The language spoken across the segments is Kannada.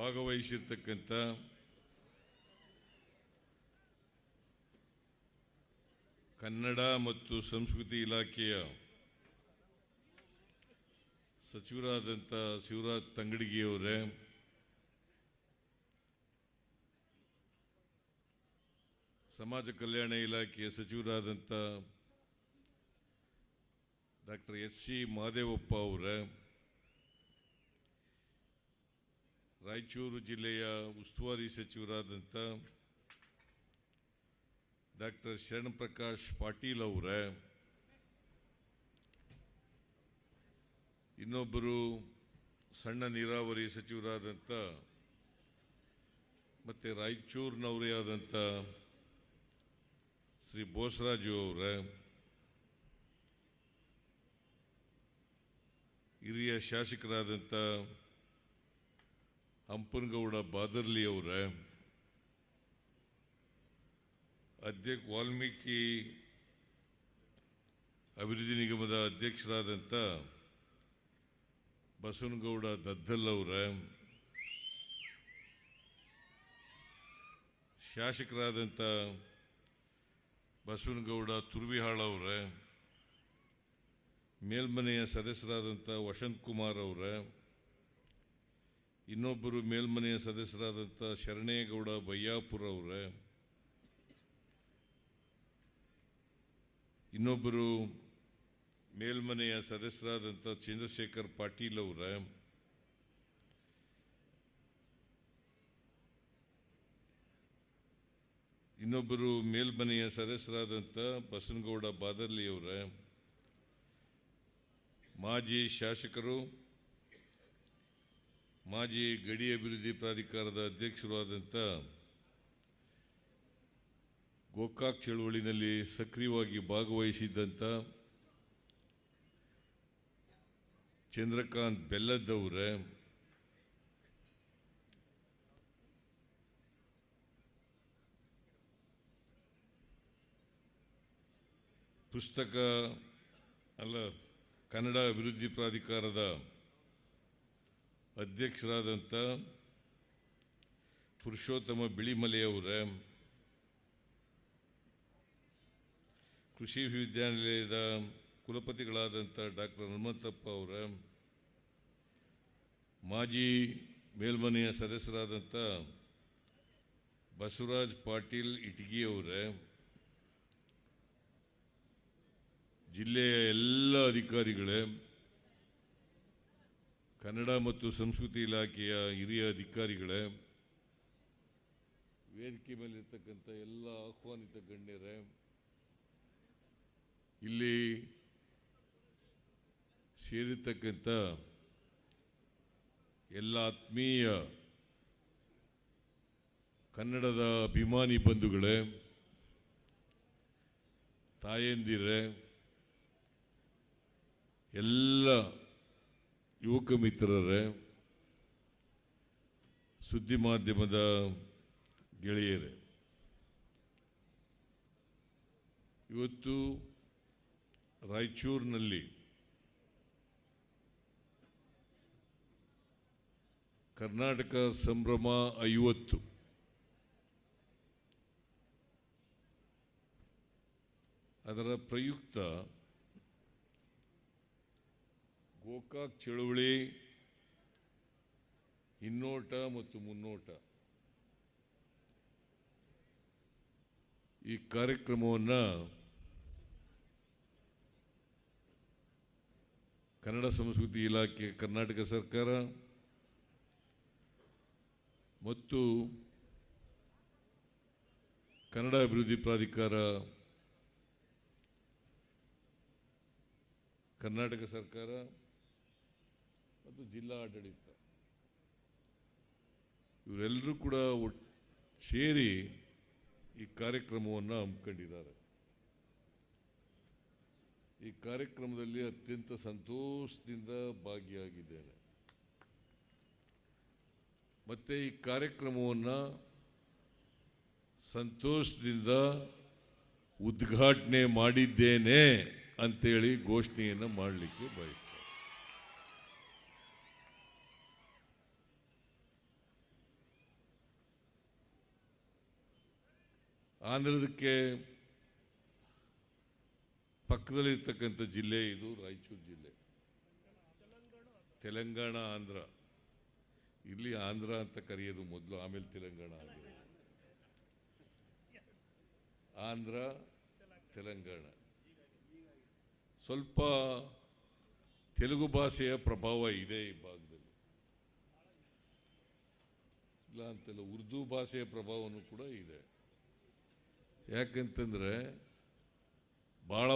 ಭಾಗವಹಿಸಿರ್ತಕ್ಕಂಥ ಕನ್ನಡ ಮತ್ತು ಸಂಸ್ಕೃತಿ ಇಲಾಖೆಯ ಸಚಿವರಾದಂಥ ಶಿವರಾಜ್ ತಂಗಡಿಗಿಯವರೇ, ಸಮಾಜ ಕಲ್ಯಾಣ ಇಲಾಖೆಯ ಸಚಿವರಾದಂಥ ಡಾಕ್ಟರ್ ಎಸ್ ಸಿ ಮಹದೇವಪ್ಪ ಅವರೇ ರಾಯಚೂರು ಜಿಲ್ಲೆಯ ಉಸ್ತುವಾರಿ ಸಚಿವರಾದಂಥ ಡಾಕ್ಟರ್ ಶರಣಪ್ರಕಾಶ್ ಪಾಟೀಲ್ ಅವರ, ಇನ್ನೊಬ್ಬರು ಸಣ್ಣ ನೀರಾವರಿ ಸಚಿವರಾದಂಥ ಮತ್ತು ರಾಯಚೂರಿನವರೇ ಆದಂಥ ಶ್ರೀ ಬೋಸರಾಜು ಅವರ, ಹಿರಿಯ ಶಾಸಕರಾದಂಥ ಹಂಪನಗೌಡ ಬಾದರ್ಲಿ ಅವರ, ಅಧ್ಯಕ್ಷ ವಾಲ್ಮೀಕಿ ಅಭಿವೃದ್ಧಿ ನಿಗಮದ ಅಧ್ಯಕ್ಷರಾದಂಥ ಬಸವನಗೌಡ ದದ್ದಲ್ ಅವರೇ ಶಾಸಕರಾದಂಥ ಬಸವನಗೌಡ ತುರ್ವಿಹಾಳ್ ಅವರೇ, ಮೇಲ್ಮನೆಯ ಸದಸ್ಯರಾದಂಥ ವಸಂತ್ ಕುಮಾರ್ ಅವರೇ ಇನ್ನೊಬ್ಬರು ಮೇಲ್ಮನೆಯ ಸದಸ್ಯರಾದಂಥ ಶರಣೇಗೌಡ ಬಯ್ಯಾಪುರ ಅವರ, ಇನ್ನೊಬ್ಬರು ಮೇಲ್ಮನೆಯ ಸದಸ್ಯರಾದಂಥ ಚಂದ್ರಶೇಖರ್ ಪಾಟೀಲ್ ಅವರ, ಇನ್ನೊಬ್ಬರು ಮೇಲ್ಮನೆಯ ಸದಸ್ಯರಾದಂಥ ಬಸನಗೌಡ ಬಾದರ್ಲಿ ಅವರೇ, ಮಾಜಿ ಶಾಸಕರು ಮಾಜಿ ಗಡಿ ಅಭಿವೃದ್ಧಿ ಪ್ರಾಧಿಕಾರದ ಅಧ್ಯಕ್ಷರೂ ಆದಂಥ ಗೋಕಾಕ್ ಚಳುವಳಿನಲ್ಲಿ ಸಕ್ರಿಯವಾಗಿ ಭಾಗವಹಿಸಿದ್ದಂಥ ಚಂದ್ರಕಾಂತ್ ಬೆಲ್ಲದವರೇ ಪುಸ್ತಕ ಅಲ್ಲ, ಕನ್ನಡ ಅಭಿವೃದ್ಧಿ ಪ್ರಾಧಿಕಾರದ ಅಧ್ಯಕ್ಷರಾದಂಥ ಪುರುಷೋತ್ತಮ ಬಿಳಿಮಲೆಯವರ, ಕೃಷಿ ವಿಶ್ವವಿದ್ಯಾನಿಲಯದ ಕುಲಪತಿಗಳಾದಂಥ ಡಾಕ್ಟರ್ ಹನುಮಂತಪ್ಪ ಅವರ, ಮಾಜಿ ಮೇಲ್ಮನೆಯ ಸದಸ್ಯರಾದಂಥ ಬಸವರಾಜ್ ಪಾಟೀಲ್ ಇಟಗಿ ಅವರೇ, ಜಿಲ್ಲೆಯ ಎಲ್ಲ ಅಧಿಕಾರಿಗಳೇ ಕನ್ನಡ ಮತ್ತು ಸಂಸ್ಕೃತಿ ಇಲಾಖೆಯ ಹಿರಿಯ ಅಧಿಕಾರಿಗಳೇ, ವೇದಿಕೆ ಮೇಲಿರ್ತಕ್ಕಂಥ ಎಲ್ಲ ಆಹ್ವಾನಿತ ಗಣ್ಯರೇ, ಇಲ್ಲಿ ಸೇರಿರ್ತಕ್ಕಂಥ ಎಲ್ಲ ಆತ್ಮೀಯ ಕನ್ನಡದ ಅಭಿಮಾನಿ ಬಂಧುಗಳೇ, ತಾಯಂದಿರೇ, ಎಲ್ಲ ಯುವಕ ಮಿತ್ರರೇ ಸುದ್ದಿ ಮಾಧ್ಯಮದ ಗೆಳೆಯರೇ ಇವತ್ತು ರಾಯಚೂರಿನಲ್ಲಿ ಕರ್ನಾಟಕ ಸಂಭ್ರಮ ಐವತ್ತು ಅದರ ಪ್ರಯುಕ್ತ ಗೋಕಾಕ್ ಚಳುವಳಿ ಹಿನ್ನೋಟ ಮತ್ತು ಮುನ್ನೋಟ. ಈ ಕಾರ್ಯಕ್ರಮವನ್ನು ಕನ್ನಡ ಸಂಸ್ಕೃತಿ ಇಲಾಖೆ, ಕರ್ನಾಟಕ ಸರ್ಕಾರ ಮತ್ತು ಕನ್ನಡ ಅಭಿವೃದ್ಧಿ ಪ್ರಾಧಿಕಾರ, ಕರ್ನಾಟಕ ಸರ್ಕಾರ ಮತ್ತು ಜಿಲ್ಲಾ ಆಡಳಿತ ಇವರೆಲ್ಲರೂ ಕೂಡ ಸೇರಿ ಈ ಕಾರ್ಯಕ್ರಮವನ್ನು ಹಮ್ಮಿಕೊಂಡಿದ್ದಾರೆ ಈ ಕಾರ್ಯಕ್ರಮದಲ್ಲಿ ಅತ್ಯಂತ ಸಂತೋಷದಿಂದ ಭಾಗಿಯಾಗಿದ್ದೇನೆ. ಮತ್ತೆ ಈ ಕಾರ್ಯಕ್ರಮವನ್ನು ಸಂತೋಷದಿಂದ ಉದ್ಘಾಟನೆ ಮಾಡಿದ್ದೇನೆ ಅಂತೇಳಿ ಘೋಷಣೆಯನ್ನು ಮಾಡಲಿಕ್ಕೆ ಬಯಸ್ತೇನೆ. ಆಂಧ್ರದಕ್ಕೆ ಪಕ್ಕದಲ್ಲಿರ್ತಕ್ಕಂಥ ಜಿಲ್ಲೆ ಇದು ರಾಯಚೂರು ಜಿಲ್ಲೆ. ತೆಲಂಗಾಣ, ಆಂಧ್ರ. ಇಲ್ಲಿ ಆಂಧ್ರ ಅಂತ ಕರೆಯೋದು ಮೊದಲು, ಆಮೇಲೆ ತೆಲಂಗಾಣ ಆಗಿದೆ ಆಂಧ್ರ, ತೆಲಂಗಾಣ. ಸ್ವಲ್ಪ ತೆಲುಗು ಭಾಷೆಯ ಪ್ರಭಾವ ಇದೆ ಈ ಭಾಗದಲ್ಲಿ. ಇಲ್ಲ ಅಂತಲ್ಲ ಉರ್ದು ಭಾಷೆಯ ಪ್ರಭಾವನೂ ಕೂಡ ಇದೆ. ಯಾಕಂತಂದ್ರೆ ಭಾಳ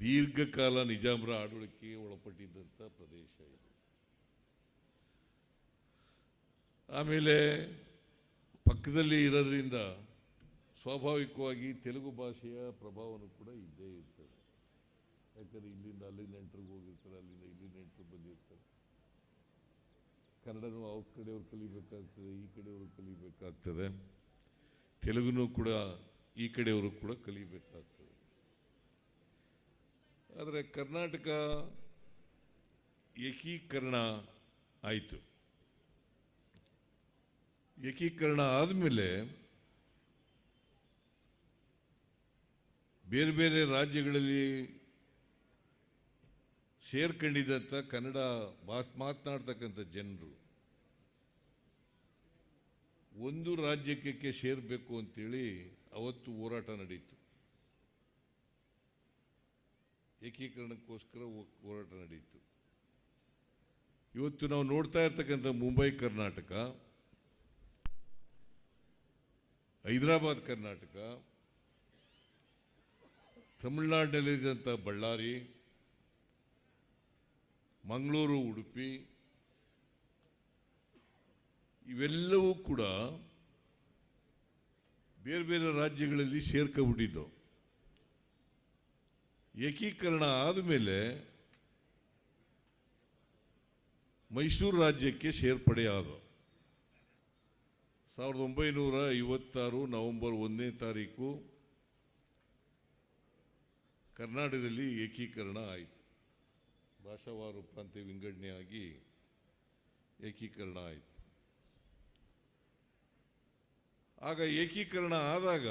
ದೀರ್ಘಕಾಲ ನಿಜಾಮರ ಆಡಳಿಕೆ ಒಳಪಟ್ಟಿದ್ದಂಥ ಪ್ರದೇಶ ಇದು. ಆಮೇಲೆ ಪಕ್ಕದಲ್ಲಿ ಇರೋದ್ರಿಂದ ಸ್ವಾಭಾವಿಕವಾಗಿ ತೆಲುಗು ಭಾಷೆಯ ಪ್ರಭಾವನೂ ಕೂಡ ಇದ್ದೇ ಇರ್ತದೆ. ಯಾಕಂದರೆ ಇಲ್ಲಿಂದ ಅಲ್ಲಿ ನೆಂಟರಿಗೆ ಹೋಗಿರ್ತಾರೆ, ಅಲ್ಲಿಂದ ಇಲ್ಲಿ ನೆಂಟರು ಬಂದಿರ್ತಾರೆ. ಕನ್ನಡನೂ ಅವ್ರ ಕಡೆಯವ್ರು ಕಲಿಬೇಕಾಗ್ತದೆ, ಈ ಕಡೆಯವರು ಕಲಿಬೇಕಾಗ್ತದೆ. ತೆಲುಗುನೂ ಕೂಡ ಈ ಕಡೆಯವರು ಕೂಡ ಕಲಿಬೇಕಾಗ್ತದೆ. ಆದರೆ ಕರ್ನಾಟಕ ಏಕೀಕರಣ ಆಯಿತು. ಏಕೀಕರಣ ಆದಮೇಲೆ ಬೇರೆ ಬೇರೆ ರಾಜ್ಯಗಳಲ್ಲಿ ಸೇರ್ಕೊಂಡಿದ್ದಂಥ ಕನ್ನಡ ಮಾತನಾಡ್ತಕ್ಕಂಥ ಜನರು ಒಂದು ರಾಜ್ಯಕ್ಕೆ ಸೇರಬೇಕು ಅಂತೇಳಿ ಅವತ್ತು ಹೋರಾಟ ನಡೀತು. ಏಕೀಕರಣಕ್ಕೋಸ್ಕರ ಹೋರಾಟ ನಡೀತು. ಇವತ್ತು ನಾವು ನೋಡ್ತಾ ಇರ್ತಕ್ಕಂಥ ಮುಂಬೈ, ಕರ್ನಾಟಕ, ಹೈದರಾಬಾದ್, ಕರ್ನಾಟಕ, ತಮಿಳುನಾಡಿನಲ್ಲಿದ್ದಂಥ ಬಳ್ಳಾರಿ, ಮಂಗಳೂರು, ಉಡುಪಿ ಇವೆಲ್ಲವೂ ಕೂಡ ಬೇರೆ ಬೇರೆ ರಾಜ್ಯಗಳಲ್ಲಿ ಸೇರ್ಕೊಬಿಟ್ಟಿದ್ದು ಏಕೀಕರಣ ಆದಮೇಲೆ ಮೈಸೂರು ರಾಜ್ಯಕ್ಕೆ ಸೇರ್ಪಡೆ ಆದ ಸಾವಿರದ ಒಂಬೈನೂರ ಐವತ್ತಾರು ನವೆಂಬರ್ ಒಂದನೇ ತಾರೀಕು ಕರ್ನಾಟಕದಲ್ಲಿ ಏಕೀಕರಣ ಆಯಿತು. ಭಾಷಾವಾರು ಪ್ರಾಂತ್ಯ ವಿಂಗಡಣೆಯಾಗಿ ಏಕೀಕರಣ ಆಯಿತು. ಆಗ ಏಕೀಕರಣ ಆದಾಗ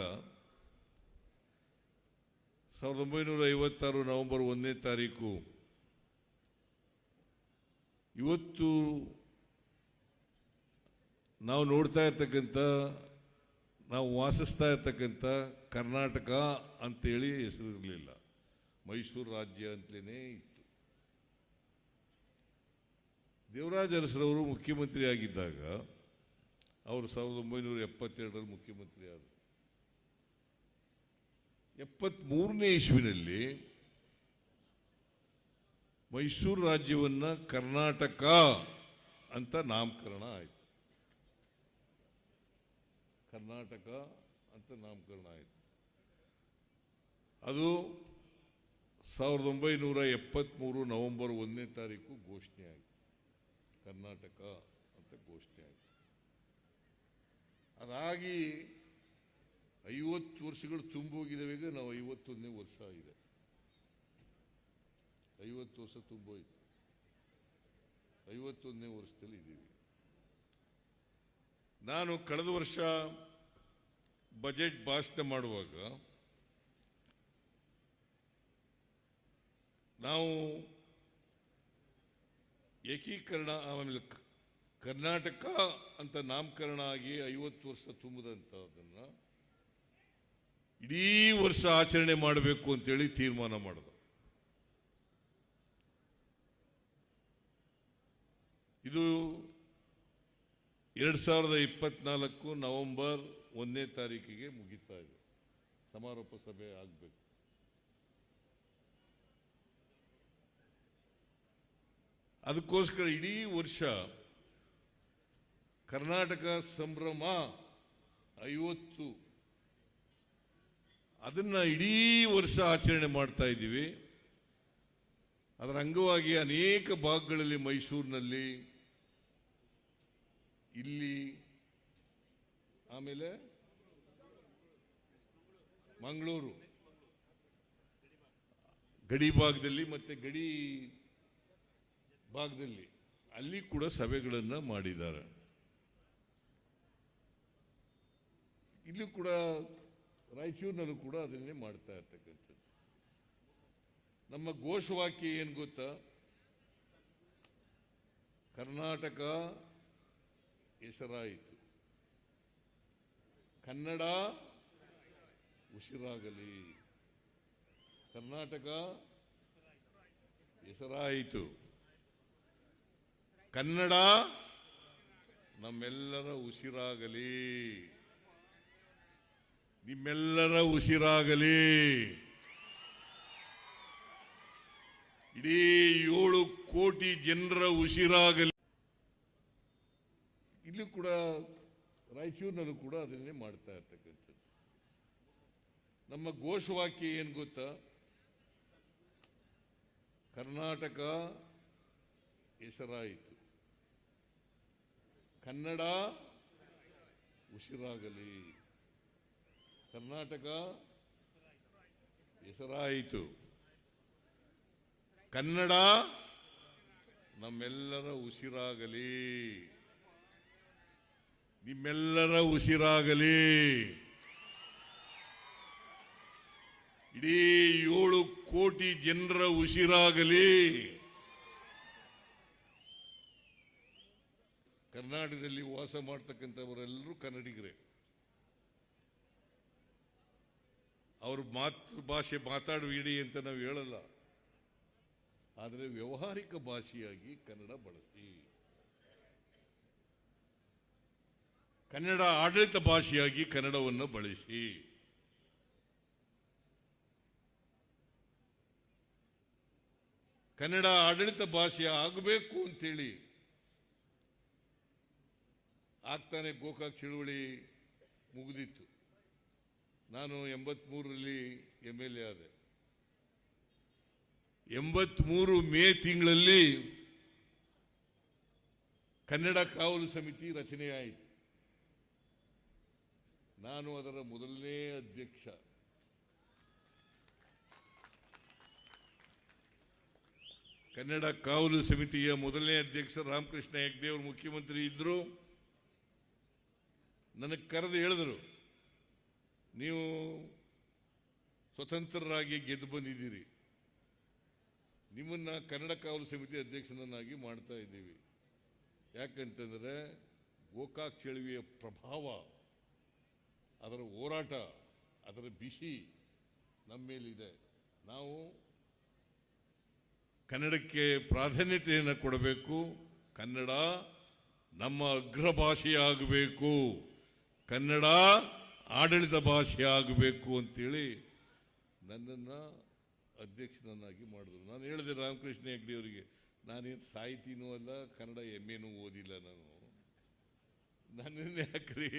ಸಾವಿರದ ಒಂಬೈನೂರ ಐವತ್ತಾರು ನವೆಂಬರ್ ಒಂದನೇ ತಾರೀಕು ಇವತ್ತು ನಾವು ನೋಡ್ತಾ ಇರ್ತಕ್ಕಂಥ, ನಾವು ವಾಸಿಸ್ತಾ ಇರ್ತಕ್ಕಂಥ ಕರ್ನಾಟಕ ಅಂತೇಳಿ ಹೆಸರಿರಲಿಲ್ಲ. ಮೈಸೂರು ರಾಜ್ಯ ಅಂತಲೇ ಇತ್ತು. ದೇವರಾಜ ಅರಸರವರು ಮುಖ್ಯಮಂತ್ರಿ ಆಗಿದ್ದಾಗ ಅವರು ಸಾವಿರದ ಒಂಬೈನೂರ ಎಪ್ಪತ್ತೆರಡರಲ್ಲಿ ಮುಖ್ಯಮಂತ್ರಿ ಆದರು. ಎಪ್ಪತ್ತ್ಮೂರನೇ ಇಸ್ವಿನಲ್ಲಿ ಮೈಸೂರು ರಾಜ್ಯವನ್ನು ಕರ್ನಾಟಕ ಅಂತ ನಾಮಕರಣ ಆಯಿತು. ಕರ್ನಾಟಕ ಅಂತ ನಾಮಕರಣ ಆಯಿತು. ಅದು ಸಾವಿರದ ಒಂಬೈನೂರ ಎಪ್ಪತ್ತ್ಮೂರು ನವೆಂಬರ್ ಒಂದನೇ ತಾರೀಕು ಘೋಷಣೆ ಆಯಿತು. ಕರ್ನಾಟಕ ಅಂತ ಘೋಷಣೆ ಆಯಿತು ಅದಾಗಿ ಐವತ್ತು ವರ್ಷಗಳು ತುಂಬೋಗಿದ್ದಾವೆ ಈಗ ನಾವು ಐವತ್ತೊಂದನೇ ವರ್ಷ ಇದೆ ಐವತ್ತು ವರ್ಷ ತುಂಬೋಯ್ತು. ಐವತ್ತೊಂದನೇ ವರ್ಷದಲ್ಲಿ ಇದ್ದೀವಿ. ನಾನು ಕಳೆದ ವರ್ಷ ಬಜೆಟ್ ಭಾಷಣ ಮಾಡುವಾಗ ನಾವು ಏಕೀಕರಣ ಆಮೇಲೆ ಕರ್ನಾಟಕ ಅಂತ ನಾಮಕರಣ ಆಗಿ ಐವತ್ತು ವರ್ಷ ತುಂಬಿದಂಥದ್ದನ್ನು ಇಡೀ ವರ್ಷ ಆಚರಣೆ ಮಾಡಬೇಕು ಅಂತೇಳಿ ತೀರ್ಮಾನ ಮಾಡಿದ. ಇದು ಎರಡು ಸಾವಿರದ ಇಪ್ಪತ್ನಾಲ್ಕು ನವೆಂಬರ್ ಒಂದನೇ ತಾರೀಕಿಗೆ ಮುಗಿತಾ ಇದೆ. ಸಮಾರೋಪ ಸಭೆ ಆಗಬೇಕು. ಅದಕ್ಕೋಸ್ಕರ ಇಡೀ ವರ್ಷ ಕರ್ನಾಟಕ ಸಂಭ್ರಮ ಐವತ್ತು. ಅದನ್ನ ಇಡೀ ವರ್ಷ ಆಚರಣೆ ಮಾಡ್ತಾ ಇದ್ದೀವಿ. ಅದರ ಅಂಗವಾಗಿ ಅನೇಕ ಭಾಗಗಳಲ್ಲಿ ಮೈಸೂರಿನಲ್ಲಿ, ಇಲ್ಲಿ, ಆಮೇಲೆ ಮಂಗಳೂರು. ಗಡಿ ಭಾಗದಲ್ಲಿ ಮತ್ತೆ ಗಡಿ ಭಾಗದಲ್ಲಿ. ಅಲ್ಲಿ ಕೂಡ ಸಭೆಗಳನ್ನು ಮಾಡಿದ್ದಾರೆ. ಇಲ್ಲಿ ಕೂಡ ರಾಯಚೂರಿನಲ್ಲೂ ಕೂಡ ಅದನ್ನೇ ಮಾಡ್ತಾ ಇರ್ತಕ್ಕಂಥದ್ದು. ನಮ್ಮ ಘೋಷವಾಕ್ಯ ಏನು ಗೊತ್ತಾ? ಕರ್ನಾಟಕ ಹೆಸರಾಯಿತು. ಕನ್ನಡ ಉಸಿರಾಗಲಿ. ಕರ್ನಾಟಕ ಹೆಸರಾಯಿತು. ಕನ್ನಡ ನಮ್ಮೆಲ್ಲರ ಉಸಿರಾಗಲಿ. ನಿಮ್ಮೆಲ್ಲರ ಉಸಿರಾಗಲಿ. ಇಡೀ ಏಳು ಕೋಟಿ ಜನರ ಉಸಿರಾಗಲಿ. ಇಲ್ಲಿ ಕೂಡ ರಾಯಚೂರಿನಲ್ಲೂ ಕೂಡ ಅದನ್ನೇ ಮಾಡ್ತಾ ಇರ್ತಕ್ಕಂಥದ್ದು. ನಮ್ಮ ಘೋಷವಾಕ್ಯ ಏನು ಗೊತ್ತಾ? ಕರ್ನಾಟಕ ಹೆಸರಾಯಿತು. ಕನ್ನಡ ಉಸಿರಾಗಲಿ. ಕರ್ನಾಟಕ ಹೆಸರಾಯಿತು. ಕನ್ನಡ ನಮ್ಮೆಲ್ಲರ ಉಸಿರಾಗಲಿ. ನಿಮ್ಮೆಲ್ಲರ ಉಸಿರಾಗಲಿ. ಇಡೀ ಏಳು ಕೋಟಿ ಜನರ ಉಸಿರಾಗಲಿ. ಕರ್ನಾಟಕದಲ್ಲಿ ವಾಸ ಮಾಡ್ತಕ್ಕಂಥವರೆಲ್ಲರೂ ಕನ್ನಡಿಗರೇ. ಅವ್ರ ಮಾತೃಭಾಷೆ ಮಾತಾಡಬೇಡಿ ಅಂತ ನಾವು ಹೇಳಲ್ಲ. ಆದರೆ ವ್ಯವಹಾರಿಕ ಭಾಷೆಯಾಗಿ ಕನ್ನಡ ಬಳಸಿ. ಕನ್ನಡ ಆಡಳಿತ ಭಾಷೆಯಾಗಿ ಕನ್ನಡವನ್ನು ಬಳಸಿ. ಕನ್ನಡ ಆಡಳಿತ ಭಾಷೆ ಆಗಬೇಕು ಅಂತೇಳಿ ಆಗ್ತಾನೆ ಗೋಕಾಕ್ ಚಳುವಳಿ ಮುಗಿದಿತ್ತು. ನಾನು ಎಂಬತ್ಮೂರರಲ್ಲಿ ಎಂ ಎಲ್ ಎ ಆದೆ. ಎಂಬತ್ಮೂರು ಮೇ ತಿಂಗಳಲ್ಲಿ ಕನ್ನಡ ಕಾವಲು ಸಮಿತಿ ರಚನೆಯಾಯಿತು. ನಾನು ಅದರ ಮೊದಲನೇ ಅಧ್ಯಕ್ಷ. ಕನ್ನಡ ಕಾವಲು ಸಮಿತಿಯ ಮೊದಲನೇ ಅಧ್ಯಕ್ಷ ರಾಮಕೃಷ್ಣ ಹೆಗ್ಡೆ ಅವರು ಮುಖ್ಯಮಂತ್ರಿ ಇದ್ದರು ನನಗೆ ಕರೆದು ಹೇಳಿದರು ನೀವು ಸ್ವತಂತ್ರರಾಗಿ ಗೆದ್ದು ಬಂದಿದ್ದೀರಿ. ನಿಮ್ಮನ್ನ ಕನ್ನಡ ಕಾವಲು ಸಮಿತಿ ಅಧ್ಯಕ್ಷನನ್ನಾಗಿ ಮಾಡ್ತಾ ಇದ್ದೀವಿ. ಯಾಕಂತಂದರೆ ಗೋಕಾಕ್ ಚಳುವಿಯ ಪ್ರಭಾವ, ಅದರ ಹೋರಾಟ, ಅದರ ಬಿಸಿ ನಮ್ಮ ಮೇಲಿದೆ. ನಾವು ಕನ್ನಡಕ್ಕೆ ಪ್ರಾಧಾನ್ಯತೆಯನ್ನು ಕೊಡಬೇಕು. ಕನ್ನಡ ನಮ್ಮ ಅಗ್ರ ಭಾಷೆಯಾಗಬೇಕು ಕನ್ನಡ ಆಡಳಿತ ಭಾಷೆ ಆಗಬೇಕು ಅಂತೇಳಿ ನನ್ನನ್ನು ಅಧ್ಯಕ್ಷನನ್ನಾಗಿ ಮಾಡಿದ್ರು. ನಾನು ಹೇಳಿದೆ ರಾಮಕೃಷ್ಣ ಹೆಗ್ಡೆ ಅವರಿಗೆ, ನಾನೇನು ಸಾಹಿತಿನೂ ಅಲ್ಲ, ಕನ್ನಡ ಎಂ ಎನೂ ಓದಿಲ್ಲ ನಾನು. ನನ್ನನ್ನು ಯಾಕ್ರಿ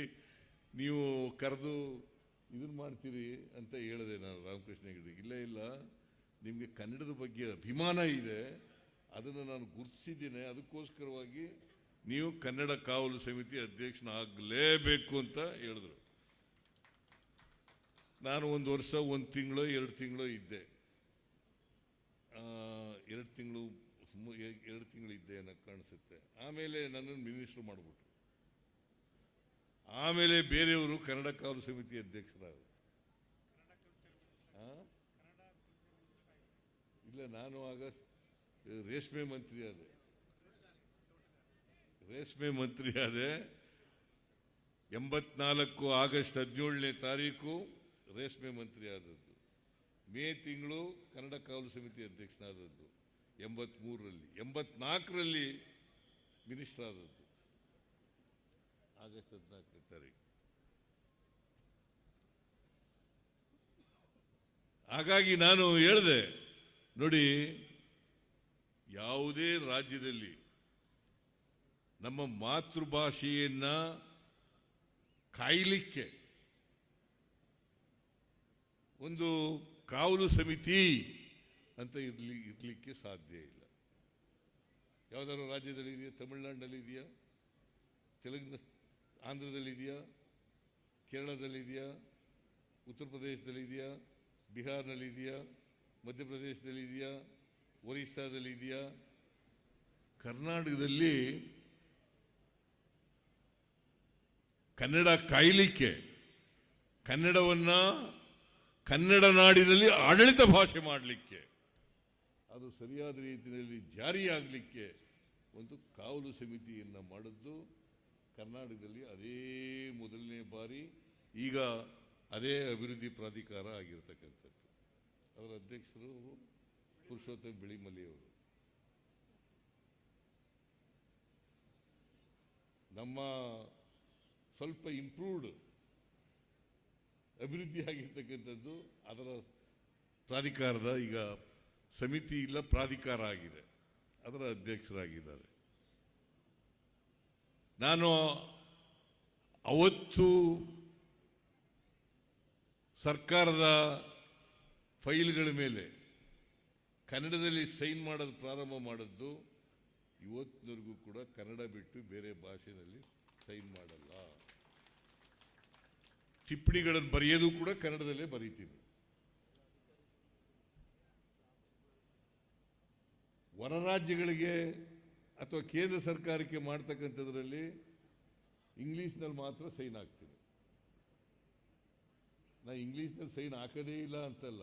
ನೀವು ಕರೆದು ಇದನ್ನು ಮಾಡ್ತೀರಿ ಅಂತ ಹೇಳಿದೆ ನಾನು ರಾಮಕೃಷ್ಣ ಹೆಗ್ಡೆ. ಇಲ್ಲ ಇಲ್ಲ, ನಿಮಗೆ ಕನ್ನಡದ ಬಗ್ಗೆ ಅಭಿಮಾನ ಇದೆ, ಅದನ್ನು ನಾನು ಗುರುತಿಸಿದ್ದೇನೆ. ಅದಕ್ಕೋಸ್ಕರವಾಗಿ ನೀವು ಕನ್ನಡ ಕಾವಲು ಸಮಿತಿ ಅಧ್ಯಕ್ಷನಾಗಲೇಬೇಕು ಅಂತ ಹೇಳಿದ್ರು. ನಾನು ಒಂದು ವರ್ಷ, ಒಂದು ತಿಂಗಳು, ಎರಡು ತಿಂಗಳು ಇದ್ದೆ. ಎರಡು ತಿಂಗಳು ಎರಡು ತಿಂಗಳು ಇದ್ದೆ ಅನ್ನೋ ಕಾಣಿಸುತ್ತೆ. ಆಮೇಲೆ ನನ್ನನ್ನು ಮಿನಿಸ್ಟ್ರು ಮಾಡಿಬಿಟ್ರು. ಆಮೇಲೆ ಬೇರೆಯವರು ಕನ್ನಡ ಕಾವಲು ಸಮಿತಿ ಅಧ್ಯಕ್ಷರಾದರು? ಇಲ್ಲ, ನಾನು ಆಗ ರೇಷ್ಮೆ ಮಂತ್ರಿ ಆದೆ. ರೇಷ್ಮೆ ಮಂತ್ರಿ ಆದೆ. ಎಂಬತ್ನಾಲ್ಕು ಆಗಸ್ಟ್ ಹದಿನೇಳನೇ ತಾರೀಕು ರೇಷ್ಮೆ ಮಂತ್ರಿ ಆದದ್ದು. ಮೇ ತಿಂಗಳು ಕನ್ನಡ ಕಾವಲು ಸಮಿತಿ ಅಧ್ಯಕ್ಷನಾದದ್ದು. ಎಂಬತ್ಮೂರರಲ್ಲಿ, ಎಂಬತ್ನಾಲ್ಕರಲ್ಲಿ ಮಿನಿಸ್ಟರ್ ಆದದ್ದು. ಆಗಸ್ಟ್ ಹದಿನಾಲ್ಕನೇ ತಾರೀಕು. ಹಾಗಾಗಿ ನಾನು ಹೇಳಿದೆ, ನೋಡಿ, ಯಾವುದೇ ರಾಜ್ಯದಲ್ಲಿ ನಮ್ಮ ಮಾತೃಭಾಷೆಯನ್ನ ಕಾಯಲಿಕ್ಕೆ ಒಂದು ಕಾವಲು ಸಮಿತಿ ಅಂತ ಇರಲಿ, ಇರಲಿಕ್ಕೆ ಸಾಧ್ಯ ಇಲ್ಲ. ಯಾವುದಾದ್ರು ರಾಜ್ಯದಲ್ಲಿ ಇದೆಯಾ? ತಮಿಳುನಾಡಿನಲ್ಲಿ ಇದೆಯಾ? ತೆಲಂಗಾಣ, ಆಂಧ್ರದಲ್ಲಿ ಇದೆಯಾ? ಕೇರಳದಲ್ಲಿ ಇದೆಯಾ? ಉತ್ತರ ಪ್ರದೇಶದಲ್ಲಿ ಇದೆಯಾ? ಬಿಹಾರ್ನಲ್ಲಿ ಇದೆಯಾ? ಮಧ್ಯಪ್ರದೇಶದಲ್ಲಿ ಇದೆಯಾ? ಒರಿಸ್ಸಾದಲ್ಲಿ ಇದೆಯಾ? ಕರ್ನಾಟಕದಲ್ಲಿ ಕನ್ನಡ ಕಾಯಲಿಕ್ಕೆ ಕನ್ನಡವನ್ನ ಕನ್ನಡ ನಾಡಿನಲ್ಲಿ ಆಡಳಿತ ಭಾಷೆ ಮಾಡಲಿಕ್ಕೆ, ಅದು ಸರಿಯಾದ ರೀತಿಯಲ್ಲಿ ಜಾರಿಯಾಗಲಿಕ್ಕೆ ಒಂದು ಕಾವಲು ಸಮಿತಿಯನ್ನು ಮಾಡಿದ್ದು, ಕರ್ನಾಟಕದಲ್ಲಿ ಅದೇ ಮೊದಲನೇ ಬಾರಿ, ಈಗ ಅದೇ ಅಭಿವೃದ್ಧಿ ಪ್ರಾಧಿಕಾರ ಆಗಿರ್ತಕ್ಕಂಥದ್ದು. ಅವರ ಅಧ್ಯಕ್ಷರು ಪುರುಷೋತ್ತಮ ಬಿಳಿಮಲ್ಲಿ ಅವರು. ನಮ್ಮ ಸ್ವಲ್ಪ ಇಂಪ್ರೂವ್ಡ್ ಅಭಿವೃದ್ಧಿ ಆಗಿರ್ತಕ್ಕಂಥದ್ದು ಅದರ ಪ್ರಾಧಿಕಾರದ ಈಗ ಸಮಿತಿ ಇಲ್ಲ, ಪ್ರಾಧಿಕಾರ ಆಗಿದೆ. ಅದರ ಅಧ್ಯಕ್ಷರಾಗಿದ್ದಾರೆ. ನಾನು ಅವತ್ತು ಸರ್ಕಾರದ ಫೈಲ್ಗಳ ಮೇಲೆ ಕನ್ನಡದಲ್ಲಿ ಸೈನ್ ಮಾಡೋದು ಪ್ರಾರಂಭ ಮಾಡಿದ್ದು ಇವತ್ತಿನವರೆಗೂ ಕೂಡ ಕನ್ನಡ ಬಿಟ್ಟು ಬೇರೆ ಭಾಷೆಯಲ್ಲಿ ಸೈನ್ ಮಾಡಲ್ಲ. ಟಿಪ್ಪಣಿಗಳನ್ನು ಬರೆಯೋದು ಕೂಡ ಕನ್ನಡದಲ್ಲೇ ಬರೀತೀನಿ. ಹೊರ ರಾಜ್ಯಗಳಿಗೆ ಅಥವಾ ಕೇಂದ್ರ ಸರ್ಕಾರಕ್ಕೆ ಮಾಡ್ತಕ್ಕಂಥದ್ರಲ್ಲಿ ಇಂಗ್ಲೀಷ್ನಲ್ಲಿ ಮಾತ್ರ ಸೈನ್ ಹಾಕ್ತೀನಿ. ನಾ ಇಂಗ್ಲೀಷ್ನಲ್ಲಿ ಸೈನ್ ಹಾಕೋದೇ ಇಲ್ಲ ಅಂತಲ್ಲ.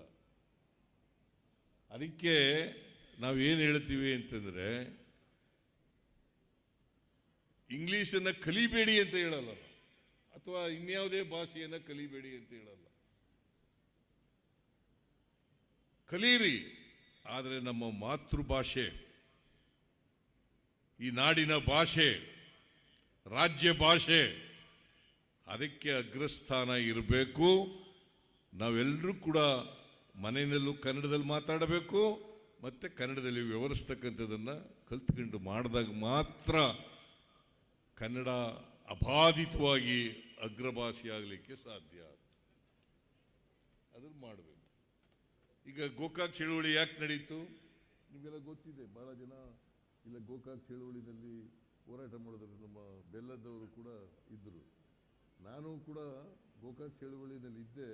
ಅದಕ್ಕೆ ನಾವೇನು ಹೇಳ್ತೀವಿ ಅಂತಂದರೆ, ಇಂಗ್ಲೀಷನ್ನು ಕಲಿಬೇಡಿ ಅಂತ ಹೇಳಲ್ಲ. ಅಥವಾ ಇನ್ಯಾವುದೇ ಭಾಷೆಯನ್ನು ಕಲಿಬೇಡಿ ಅಂತ ಹೇಳಲ್ಲ. ಕಲೀರಿ, ಆದರೆ ನಮ್ಮ ಮಾತೃಭಾಷೆ, ಈ ನಾಡಿನ ಭಾಷೆ, ರಾಜ್ಯ ಭಾಷೆ, ಅದಕ್ಕೆ ಅಗ್ರಸ್ಥಾನ ಇರಬೇಕು. ನಾವೆಲ್ಲರೂ ಕೂಡ ಮನೆಯಲ್ಲೂ ಕನ್ನಡದಲ್ಲಿ ಮಾತಾಡಬೇಕು, ಮತ್ತು ಕನ್ನಡದಲ್ಲಿ ವ್ಯವಹರಿಸ್ತಕ್ಕಂಥದ್ದನ್ನು ಕಲ್ತ್ಕೊಂಡು ಮಾಡಿದಾಗ ಮಾತ್ರ ಕನ್ನಡ ಅಬಾಧಿತವಾಗಿ ಅಗ್ರಭಾಷೆ ಆಗಲಿಕ್ಕೆ ಸಾಧ್ಯ ಅದನ್ನು ಮಾಡಬೇಕು. ಈಗ ಗೋಕಾಕ್ ಚಳುವಳಿ ಯಾಕೆ ನಡೀತು? ನಿಮಗೆಲ್ಲ ಗೊತ್ತಿದೆ, ಬಹಳ ಜನ ಇಲ್ಲ ಗೋಕಾಕ್ ಚಳುವಳಿನಲ್ಲಿ ಹೋರಾಟ ಮಾಡಿದ್ರು, ನಮ್ಮ ಬೆಲ್ಲದವರು ಕೂಡ ಇದ್ದರು ನಾನು ಕೂಡ ಗೋಕಾಕ್ ಚಳುವಳಿನಲ್ಲಿ ಇದ್ದೆ,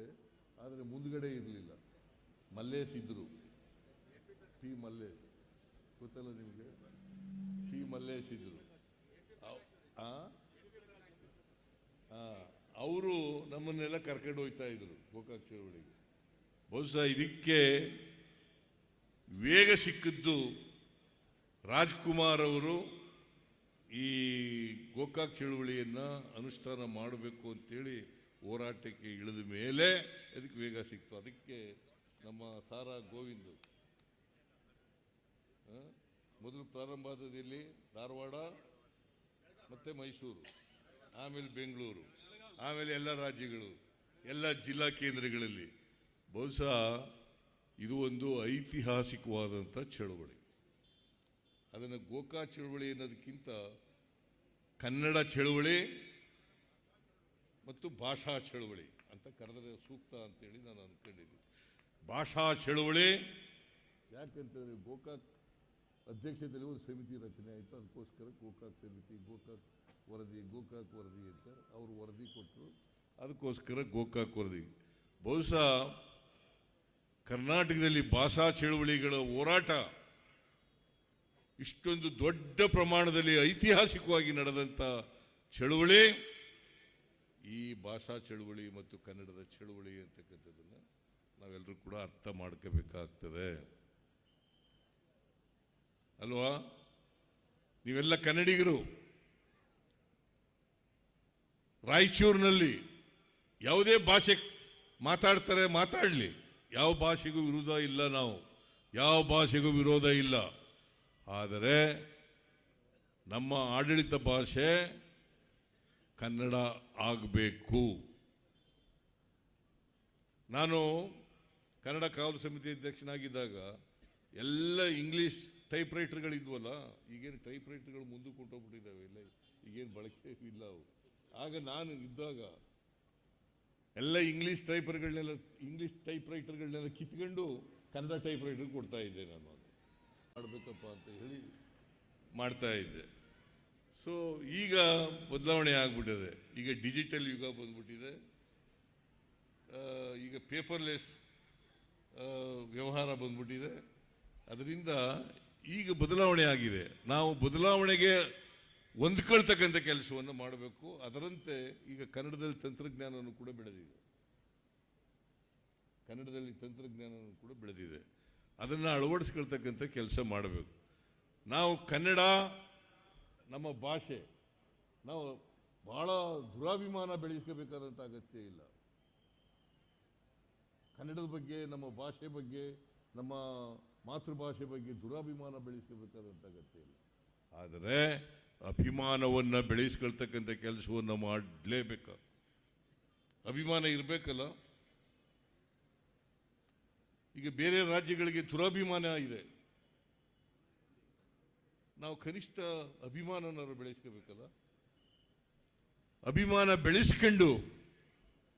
ಆದರೆ ಮುಂದ್ಗಡೆ ಇರಲಿಲ್ಲ. ಮಲ್ಲೇಶ್ ಇದ್ದರು ಟಿ ಮಲ್ಲೇಶ್. ಗೊತ್ತಲ್ಲ ನಿಮಗೆ? ಟಿ ಮಲ್ಲೇಶ್ ಇದ್ದರು ಅವರು ನಮ್ಮನ್ನೆಲ್ಲ ಕರ್ಕೊಂಡು ಹೋಗ್ತಾ ಇದ್ರು ಗೋಕಾಕ್ ಚಳುವಳಿಗೆ. ಬಹುಶಃ ಇದಕ್ಕೆ ವೇಗ ಸಿಕ್ಕಿದ್ದು ರಾಜ್ಕುಮಾರ್ ಅವರು ಈ ಗೋಕಾಕ್ ಚಳುವಳಿಯನ್ನು ಅನುಷ್ಠಾನ ಮಾಡಬೇಕು ಅಂತೇಳಿ ಹೋರಾಟಕ್ಕೆ ಇಳಿದ ಮೇಲೆ ಅದಕ್ಕೆ ವೇಗ ಸಿಕ್ತು. ಅದಕ್ಕೆ ನಮ್ಮ ಸಾರಾ ಗೋವಿಂದ. ಮೊದಲು ಪ್ರಾರಂಭ ಆದದ್ದು ಇಲ್ಲಿ ಧಾರವಾಡ, ಮತ್ತೆ ಮೈಸೂರು. ಆಮೇಲೆ ಬೆಂಗಳೂರು, ಆಮೇಲೆ ಎಲ್ಲ ರಾಜ್ಯಗಳು, ಎಲ್ಲ ಜಿಲ್ಲಾ ಕೇಂದ್ರಗಳಲ್ಲಿ. ಬಹುಶಃ ಇದು ಒಂದು ಐತಿಹಾಸಿಕವಾದಂಥ ಚಳುವಳಿ. ಅದನ್ನು ಗೋಕಾ ಚಳುವಳಿ ಅನ್ನೋದಕ್ಕಿಂತ ಕನ್ನಡ ಚಳುವಳಿ ಮತ್ತು ಭಾಷಾ ಚಳುವಳಿ ಅಂತ ಕರೆದರೆ ಸೂಕ್ತ ಅಂತೇಳಿ ನಾನು ಅಂದ್ಕೊಂಡಿದ್ದೀನಿ ಭಾಷಾ ಚಳುವಳಿ ಯಾಕಂತಂದ್ರೆ ಗೋಕಾಕ್ ಅಧ್ಯಕ್ಷತೆಯಲ್ಲಿ ಒಂದು ಸಮಿತಿ ರಚನೆ ಆಯಿತು, ಅದಕ್ಕೋಸ್ಕರ ಗೋಕಾಕ್ ಸಮಿತಿ, ಗೋಕಾಕ್ ವರದಿ, ಗೋಕಾಕ್ ವರದಿ ಅಂತ ಅವರು ವರದಿ ಕೊಟ್ಟರು ಅದಕ್ಕೋಸ್ಕರ ಗೋಕಾಕ್ ವರದಿ. ಬಹುಶಃ ಕರ್ನಾಟಕದಲ್ಲಿ ಭಾಷಾ ಚಳುವಳಿಗಳ ಹೋರಾಟ ಇಷ್ಟೊಂದು ದೊಡ್ಡ ಪ್ರಮಾಣದಲ್ಲಿ ಐತಿಹಾಸಿಕವಾಗಿ ನಡೆದಂಥ ಚಳುವಳಿ, ಈ ಭಾಷಾ ಚಳುವಳಿ ಮತ್ತು ಕನ್ನಡದ ಚಳುವಳಿ ಅಂತಕ್ಕಂಥದ್ದನ್ನು ನಾವೆಲ್ಲರೂ ಕೂಡ ಅರ್ಥ ಮಾಡ್ಕೋಬೇಕಾಗ್ತದೆ. ಅಲ್ವಾ? ನೀವೆಲ್ಲ ಕನ್ನಡಿಗರು. ರಾಯಚೂರಿನಲ್ಲಿ ಯಾವುದೇ ಭಾಷೆ ಮಾತಾಡ್ತಾರೆ, ಮಾತಾಡಲಿ. ಯಾವ ಭಾಷೆಗೂ ವಿರೋಧ ಇಲ್ಲ ನಾವು. ಯಾವ ಭಾಷೆಗೂ ವಿರೋಧ ಇಲ್ಲ. ಆದರೆ ನಮ್ಮ ಆಡಳಿತ ಭಾಷೆ ಕನ್ನಡ ಆಗಬೇಕು. ನಾನು ಕನ್ನಡ ಕಾವಲು ಸಮಿತಿ ಅಧ್ಯಕ್ಷನಾಗಿದ್ದಾಗ ಎಲ್ಲ ಇಂಗ್ಲೀಷ್ ಟೈಪ್ ರೈಟರ್ಗಳಿದ್ವಲ್ಲ ಈಗೇನು ಟೈಪ್ ರೈಟರ್ಗಳು ಮುಂದಕ್ಕೆ ಕೊಟ್ಟೋಗ್ಬಿಟ್ಟಿದ್ದಾವೆ ಇಲ್ಲ, ಈಗೇನು ಬಳಕೆ ಇಲ್ಲ ಅವು ಆಗ ನಾನು ಇದ್ದಾಗ ಎಲ್ಲ ಇಂಗ್ಲೀಷ್ ಟೈಪರ್ಗಳನ್ನೆಲ್ಲ ಇಂಗ್ಲಿಷ್ ಟೈಪ್ ರೈಟರ್ಗಳನ್ನೆಲ್ಲ ಕಿತ್ಕೊಂಡು ಕನ್ನಡ ಟೈಪ್ ರೈಟರ್ ಕೊಡ್ತಾ ಇದ್ದೆ ನಾನು ಅದು ಮಾಡಬೇಕಪ್ಪ ಅಂತ ಹೇಳಿ ಮಾಡ್ತಾ ಇದ್ದೆ. ಸೊ ಈಗ ಬದಲಾವಣೆ ಆಗಿಬಿಟ್ಟಿದೆ. ಈಗ ಡಿಜಿಟಲ್ ಯುಗ ಬಂದ್ಬಿಟ್ಟಿದೆ. ಈಗ ಪೇಪರ್ಲೆಸ್ ವ್ಯವಹಾರ ಬಂದ್ಬಿಟ್ಟಿದೆ. ಅದರಿಂದ ಈಗ ಬದಲಾವಣೆ ಆಗಿದೆ. ನಾವು ಬದಲಾವಣೆಗೆ ಹೊಂದ್ಕೊಳ್ತಕ್ಕಂಥ ಕೆಲಸವನ್ನು ಮಾಡಬೇಕು. ಅದರಂತೆ ಈಗ ಕನ್ನಡದಲ್ಲಿ ತಂತ್ರಜ್ಞಾನವನ್ನು ಕೂಡ ಬೆಳೆದಿದೆ. ಕನ್ನಡದಲ್ಲಿ ತಂತ್ರಜ್ಞಾನವನ್ನು ಕೂಡ ಬೆಳೆದಿದೆ. ಅದನ್ನು ಅಳವಡಿಸ್ಕೊಳ್ತಕ್ಕಂಥ ಕೆಲಸ ಮಾಡಬೇಕು. ನಾವು ಕನ್ನಡ, ನಮ್ಮ ಭಾಷೆ, ನಾವು ಬಹಳ ದುರಾಭಿಮಾನ ಬೆಳೆಸ್ಕೋಬೇಕಾದಂಥ ಅಗತ್ಯ ಇಲ್ಲ. ಕನ್ನಡದ ಬಗ್ಗೆ, ನಮ್ಮ ಭಾಷೆ ಬಗ್ಗೆ, ನಮ್ಮ ಮಾತೃಭಾಷೆ ಬಗ್ಗೆ ದುರಾಭಿಮಾನ ಬೆಳೆಸ್ಕೋಬೇಕಾದಂಥ ಅಗತ್ಯ ಇಲ್ಲ. ಆದರೆ ಅಭಿಮಾನವನ್ನು ಬೆಳೆಸ್ಕೊಳ್ತಕ್ಕಂಥ ಕೆಲಸವನ್ನು ಮಾಡಲೇಬೇಕು. ಅಭಿಮಾನ ಇರಬೇಕಲ್ಲ? ಈಗ ಬೇರೆ ರಾಜ್ಯಗಳಿಗೆ ದುರಾಭಿಮಾನ ಇದೆ. ನಾವು ಕನಿಷ್ಠ ಅಭಿಮಾನನಾದ್ರು ಬೆಳೆಸ್ಕೋಬೇಕಲ್ಲ? ಅಭಿಮಾನ ಬೆಳೆಸ್ಕೊಂಡು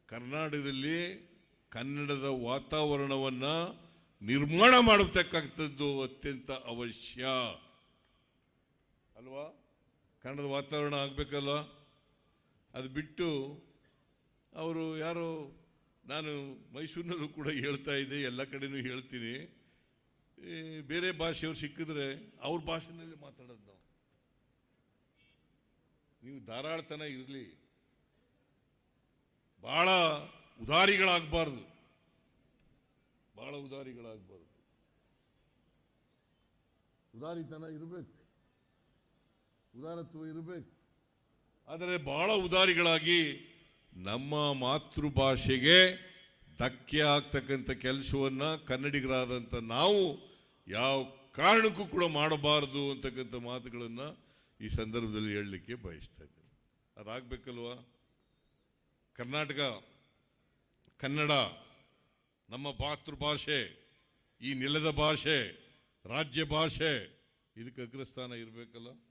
ಕರ್ನಾಟಕದಲ್ಲಿ ಕನ್ನಡದ ವಾತಾವರಣವನ್ನು ನಿರ್ಮಾಣ ಮಾಡತಕ್ಕಂಥದ್ದು ಅತ್ಯಂತ ಅವಶ್ಯ. ಅಲ್ವಾ? ಕನ್ನಡದ ವಾತಾವರಣ ಆಗಬೇಕಲ್ಲ? ಅದು ಬಿಟ್ಟು ಅವರು ಯಾರೋ ನಾನು ಮೈಸೂರಿನಲ್ಲೂ ಕೂಡ ಹೇಳ್ತಾ ಇದ್ದೆ, ಎಲ್ಲ ಕಡೆನೂ ಹೇಳ್ತೀನಿ. ಬೇರೆ ಭಾಷೆಯವ್ರು ಸಿಕ್ಕಿದ್ರೆ ಅವ್ರ ಭಾಷೆನಲ್ಲಿ ಮಾತಾಡೋದು ನಾವು. ನೀವು ಧಾರಾಳತನ ಇರಲಿ. ಭಾಳ ಉದಾರಿಗಳಾಗಬಾರ್ದು. ಭಾಳ ಉದಾರಿಗಳಾಗಬಾರ್ದು. ಉದಾರಿತನ ಇರಬೇಕು. ಉದಾರತ್ವ ಇರಬೇಕು. ಆದರೆ ಬಹಳ ಉದಾರಿಗಳಾಗಿ ನಮ್ಮ ಮಾತೃಭಾಷೆಗೆ ಧಕ್ಕೆ ಆಗ್ತಕ್ಕಂಥ ಕೆಲಸವನ್ನ ಕನ್ನಡಿಗರಾದಂಥ ನಾವು ಯಾವ ಕಾರಣಕ್ಕೂ ಕೂಡ ಮಾಡಬಾರದು ಅಂತಕ್ಕಂಥ ಮಾತುಗಳನ್ನ ಈ ಸಂದರ್ಭದಲ್ಲಿ ಹೇಳಲಿಕ್ಕೆ ಬಯಸ್ತಾ ಇದ್ದೇನೆ. ಅದಾಗಬೇಕಲ್ವಾ? ಕರ್ನಾಟಕ, ಕನ್ನಡ, ನಮ್ಮ ಮಾತೃಭಾಷೆ, ಈ ನೆಲದ ಭಾಷೆ, ರಾಜ್ಯ ಭಾಷೆ, ಇದಕ್ಕೆ ಅಗ್ರಸ್ಥಾನ ಇರಬೇಕಲ್ಲ?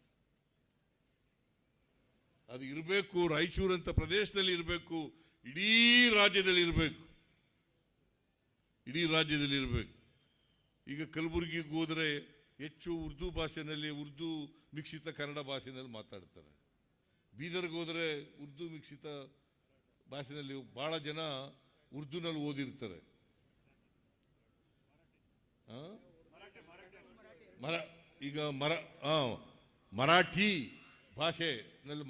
ಅದು ಇರಬೇಕು, ರಾಯಚೂರು ಅಂತ ಪ್ರದೇಶದಲ್ಲಿ ಇರಬೇಕು, ಇಡೀ ರಾಜ್ಯದಲ್ಲಿ ಇರಬೇಕು. ಇಡೀ ರಾಜ್ಯದಲ್ಲಿ ಇರಬೇಕು. ಈಗ ಕಲಬುರಗಿಗೆ ಹೋದರೆ ಹೆಚ್ಚು ಉರ್ದು ಭಾಷೆನಲ್ಲಿ ಉರ್ದು ಮಿಶ್ರಿತ ಕನ್ನಡ ಭಾಷೆನಲ್ಲಿ ಮಾತಾಡ್ತಾರೆ. ಬೀದರ್ಗೆ ಹೋದರೆ ಉರ್ದು ಮಿಶ್ರಿತ ಭಾಷೆನಲ್ಲಿ ಭಾಳ ಜನ ಉರ್ದುನಲ್ಲಿ ಓದಿರ್ತಾರೆ? ಮರ, ಈಗ ಮರ ಹಾಂ ಮರಾಠಿ ಭಾಷೆನಲ್ಲಿ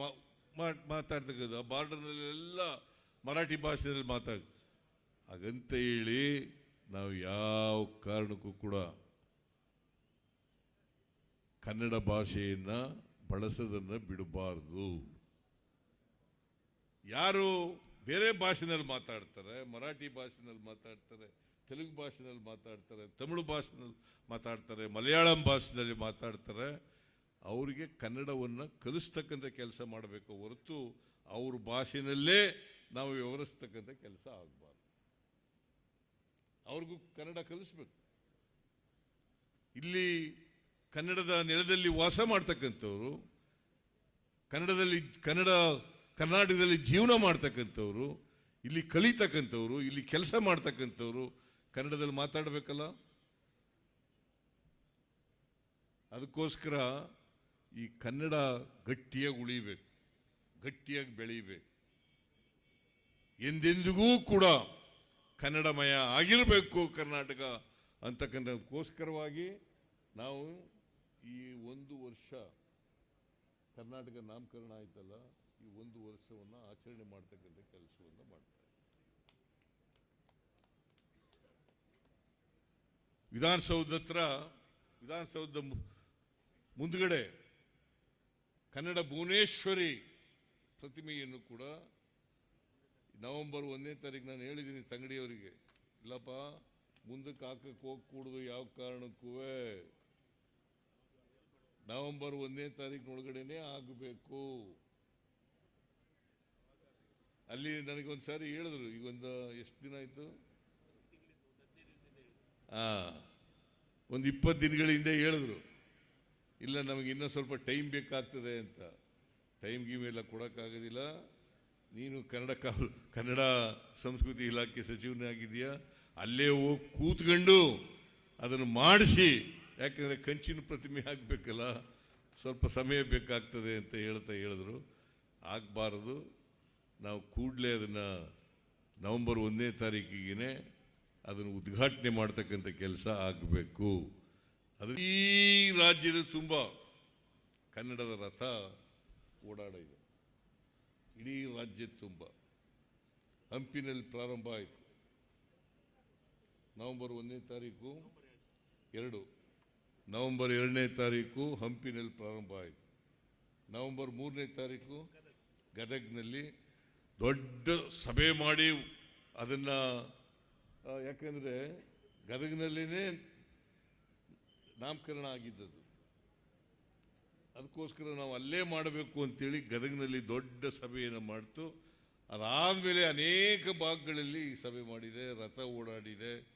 ಮಾತಾಡ್ತಕ್ಕಂಥ ಬಾರ್ಡರ್ನಲ್ಲಿ ಎಲ್ಲ ಮರಾಠಿ ಭಾಷೆಯಲ್ಲಿ ಮಾತಾಡ, ಹಾಗಂತ ಹೇಳಿ ನಾವು ಯಾವ ಕಾರಣಕ್ಕೂ ಕೂಡ ಕನ್ನಡ ಭಾಷೆಯನ್ನ ಬಳಸೋದನ್ನು ಬಿಡಬಾರ್ದು. ಯಾರು ಬೇರೆ ಭಾಷೆನಲ್ಲಿ ಮಾತಾಡ್ತಾರೆ, ಮರಾಠಿ ಭಾಷೆನಲ್ಲಿ ಮಾತಾಡ್ತಾರೆ, ತೆಲುಗು ಭಾಷೆನಲ್ಲಿ ಮಾತಾಡ್ತಾರೆ, ತಮಿಳು ಭಾಷೆನಲ್ಲಿ ಮಾತಾಡ್ತಾರೆ, ಮಲಯಾಳಂ ಭಾಷೆನಲ್ಲಿ ಮಾತಾಡ್ತಾರೆ ಅವರಿಗೆ ಕನ್ನಡವನ್ನು ಕಲಿಸ್ತಕ್ಕಂಥ ಕೆಲಸ ಮಾಡಬೇಕು ಹೊರತು ಅವ್ರ ಭಾಷೆಯಲ್ಲೇ ನಾವು ವ್ಯವಹರಿಸ್ತಕ್ಕಂಥ ಕೆಲಸ ಆಗಬಾರ್ದು. ಅವ್ರಿಗೂ ಕನ್ನಡ ಕಲಿಸ್ಬೇಕು. ಇಲ್ಲಿ ಕನ್ನಡದ ನೆಲದಲ್ಲಿ ವಾಸ ಮಾಡ್ತಕ್ಕಂಥವ್ರು, ಕನ್ನಡದಲ್ಲಿ ಕನ್ನಡ, ಕರ್ನಾಟಕದಲ್ಲಿ ಜೀವನ ಮಾಡ್ತಕ್ಕಂಥವ್ರು, ಇಲ್ಲಿ ಕಲಿತಕ್ಕಂಥವ್ರು, ಇಲ್ಲಿ ಕೆಲಸ ಮಾಡ್ತಕ್ಕಂಥವ್ರು ಕನ್ನಡದಲ್ಲಿ ಮಾತಾಡಬೇಕಲ್ಲ? ಅದಕ್ಕೋಸ್ಕರ ಈ ಕನ್ನಡ ಗಟ್ಟಿಯಾಗಿ ಉಳಿಬೇಕು, ಗಟ್ಟಿಯಾಗಿ ಬೆಳೀಬೇಕು. ಎಂದೆಂದಿಗೂ ಕೂಡ ಕನ್ನಡಮಯ ಆಗಿರಬೇಕು ಕರ್ನಾಟಕ ಅಂತಕ್ಕಂಥದಕ್ಕೋಸ್ಕರವಾಗಿ ನಾವು ಈ ಒಂದು ವರ್ಷ ಕರ್ನಾಟಕ ನಾಮಕರಣ ಆಯ್ತಲ್ಲ, ಈ ಒಂದು ವರ್ಷವನ್ನು ಆಚರಣೆ ಮಾಡ್ತಕ್ಕಂಥ ಕೆಲಸವನ್ನು ಮಾಡ್ತಾರೆ ವಿಧಾನಸೌಧ ಹತ್ರ ವಿಧಾನಸೌಧ ಮುಂದ್ಗಡೆ ಕನ್ನಡ ಭುವನೇಶ್ವರಿ ಪ್ರತಿಮೆಯನ್ನು ಕೂಡ ನವೆಂಬರ್ ಒಂದನೇ ತಾರೀಕು ನಾನು ಹೇಳಿದ್ದೀನಿ ತಂಗಡಿಯವರಿಗೆ ಇಲ್ಲಪ್ಪ, ಮುಂದಕ್ಕೆ ಹಾಕಕ್ಕೆ ಹೋಗ್ಕೂಡುದು ಯಾವ ಕಾರಣಕ್ಕೂ. ನವೆಂಬರ್ ಒಂದನೇ ತಾರೀಕಿನೊಳಗಡೆನೆ ಆಗಬೇಕು. ಅಲ್ಲಿ ನನಗೊಂದು ಸಾರಿ ಹೇಳಿದ್ರು, ಈಗ ಒಂದು ಎಷ್ಟು ದಿನ ಆಯ್ತು? ಹಾಂ ಒಂದು ಇಪ್ಪತ್ತು ದಿನಗಳ ಹಿಂದೆ ಹೇಳಿದ್ರು. ಇಲ್ಲ, ನಮಗೆ ಇನ್ನೂ ಸ್ವಲ್ಪ ಟೈಮ್ ಬೇಕಾಗ್ತದೆ ಅಂತ. ಟೈಮ್ ಗೀಮ್ ಎಲ್ಲ ಕೊಡೋಕ್ಕಾಗೋದಿಲ್ಲ. ನೀನು ಕನ್ನಡ ಕನ್ನಡ ಸಂಸ್ಕೃತಿ ಇಲಾಖೆ ಸಚಿವನಾಗಿದೆಯಾ ಅಲ್ಲೇ ಹೋಗಿ ಕೂತ್ಕೊಂಡು ಅದನ್ನು ಮಾಡಿಸಿ. ಯಾಕೆಂದರೆ ಕಂಚಿನ ಪ್ರತಿಮೆ ಆಗಬೇಕಲ್ಲ. ಸ್ವಲ್ಪ ಸಮಯ ಬೇಕಾಗ್ತದೆ ಅಂತ ಹೇಳ್ತಾ ಹೇಳಿದ್ರು. ಆಗಬಾರದು. ನಾವು ಕೂಡಲೇ ಅದನ್ನು ನವಂಬರ್ ಒಂದನೇ ತಾರೀಕಿಗೆ ಅದನ್ನು ಉದ್ಘಾಟನೆ ಮಾಡ್ತಕ್ಕಂಥ ಕೆಲಸ ಆಗಬೇಕು. ಅದು ಈ ರಾಜ್ಯದ ತುಂಬ ಕನ್ನಡದ ರಥ ಓಡಾಡ ಇದೆ. ಇಡೀ ರಾಜ್ಯದ ತುಂಬ. ಹಂಪಿನಲ್ಲಿ ಪ್ರಾರಂಭ ಆಯಿತು. ನವಂಬರ್ ಒಂದನೇ ತಾರೀಕು, ಎರಡು. ನವಂಬರ್ ಎರಡನೇ ತಾರೀಕು ಹಂಪಿನಲ್ಲಿ ಪ್ರಾರಂಭ ಆಯಿತು. ನವಂಬರ್ ಮೂರನೇ ತಾರೀಕು ಗದಗ್ನಲ್ಲಿ ದೊಡ್ಡ ಸಭೆ ಮಾಡಿ ಅದನ್ನು ಯಾಕಂದರೆ ಗದಗ್ನಲ್ಲಿನೇ ನಾಮಕರಣ ಆಗಿದ್ದದು ಅದಕ್ಕೋಸ್ಕರ ನಾವು ಅಲ್ಲೇ ಮಾಡಬೇಕು ಅಂತೇಳಿ ಗದಗಿನಲ್ಲಿ ದೊಡ್ಡ ಸಭೆಯನ್ನು ಮಾಡ್ತು. ಅದಾದಮೇಲೆ ಅನೇಕ ಭಾಗಗಳಲ್ಲಿ ಈ ಸಭೆ ಮಾಡಿದೆ. ರಥ ಓಡಾಡಿದೆ.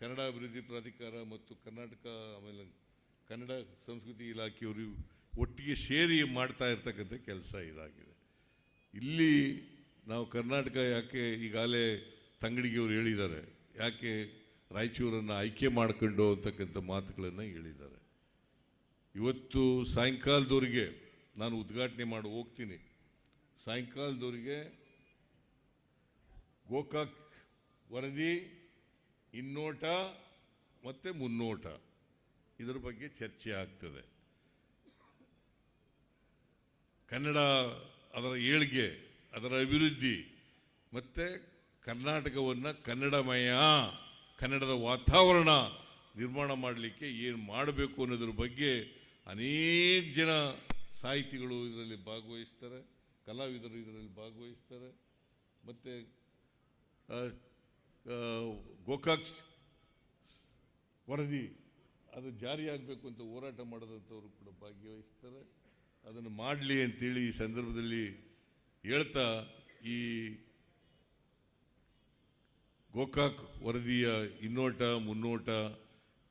ಕನ್ನಡ ಅಭಿವೃದ್ಧಿ ಪ್ರಾಧಿಕಾರ ಮತ್ತು ಕರ್ನಾಟಕ, ಆಮೇಲೆ ಕನ್ನಡ ಸಂಸ್ಕೃತಿ ಇಲಾಖೆಯವರು ಒಟ್ಟಿಗೆ ಸೇರಿ ಮಾಡ್ತಾ ಇರ್ತಕ್ಕಂಥ ಕೆಲಸ ಇದಾಗಿದೆ. ಇಲ್ಲಿ ನಾವು ಕರ್ನಾಟಕ ಯಾಕೆ ಈಗಾಗಲೇ ತಂಗಡಿಗೆಯವರು ಹೇಳಿದ್ದಾರೆ. ಯಾಕೆ ರಾಯಚೂರನ್ನು ಆಯ್ಕೆ ಮಾಡ್ಕೊಂಡು ಅಂತಕ್ಕಂಥ ಮಾತುಗಳನ್ನು ಹೇಳಿದ್ದಾರೆ. ಇವತ್ತು ಸಾಯಂಕಾಲದವರೆಗೆ ನಾನು ಉದ್ಘಾಟನೆ ಮಾಡಿ ಹೋಗ್ತೀನಿ. ಸಾಯಂಕಾಲದವರೆಗೆ ಗೋಕಾಕ್ ವರದಿ, ಇನ್ನೋಟ ಮತ್ತು ಮುನ್ನೋಟ ಇದರ ಬಗ್ಗೆ ಚರ್ಚೆ ಆಗ್ತದೆ. ಕನ್ನಡ ಅದರ ಏಳಿಗೆ, ಅದರ ಅಭಿವೃದ್ಧಿ ಮತ್ತು ಕರ್ನಾಟಕವನ್ನು ಕನ್ನಡಮಯ ಕನ್ನಡದ ವಾತಾವರಣ ನಿರ್ಮಾಣ ಮಾಡಲಿಕ್ಕೆ ಏನು ಮಾಡಬೇಕು ಅನ್ನೋದ್ರ ಬಗ್ಗೆ ಅನೇಕ ಜನ ಸಾಹಿತಿಗಳು ಇದರಲ್ಲಿ ಭಾಗವಹಿಸ್ತಾರೆ, ಕಲಾವಿದರು ಇದರಲ್ಲಿ ಭಾಗವಹಿಸ್ತಾರೆ. ಮತ್ತು ಗೋಕಾಕ್ ವರದಿ ಅದು ಜಾರಿಯಾಗಬೇಕು ಅಂತ ಹೋರಾಟ ಮಾಡಿದಂಥವರು ಕೂಡ ಭಾಗವಹಿಸ್ತಾರೆ ಅದನ್ನು ಮಾಡಲಿ ಅಂತೇಳಿ ಈ ಸಂದರ್ಭದಲ್ಲಿ ಹೇಳ್ತಾ ಈ ಗೋಕಾಕ್ ವರದಿಯ ಇನ್ನೋಟ, ಮುನ್ನೋಟ,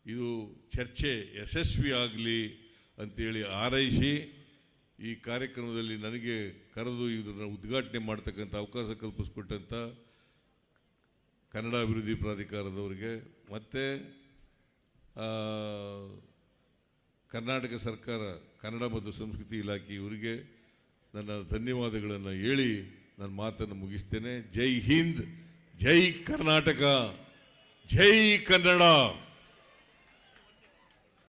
ಇದು ಚರ್ಚೆ ಯಶಸ್ವಿ ಆಗಲಿ ಅಂತೇಳಿ ಆರೈಸಿ ಈ ಕಾರ್ಯಕ್ರಮದಲ್ಲಿ ನನಗೆ ಕರೆದು ಇದನ್ನು ಉದ್ಘಾಟನೆ ಮಾಡ್ತಕ್ಕಂಥ ಅವಕಾಶ ಕಲ್ಪಿಸ್ಕೊಟ್ಟಂಥ ಕನ್ನಡ ಅಭಿವೃದ್ಧಿ ಪ್ರಾಧಿಕಾರದವರಿಗೆ, ಮತ್ತು ಕರ್ನಾಟಕ ಸರ್ಕಾರ, ಕನ್ನಡ ಮತ್ತು ಸಂಸ್ಕೃತಿ ಇಲಾಖೆ ಇವರಿಗೆ ನನ್ನ ಧನ್ಯವಾದಗಳನ್ನು ಹೇಳಿ ನನ್ನ ಮಾತನ್ನು ಮುಗಿಸ್ತೇನೆ. ಜೈ ಹಿಂದ್. ಜೈ ಕರ್ನಾಟಕ ಜೈ ಕನ್ನಡ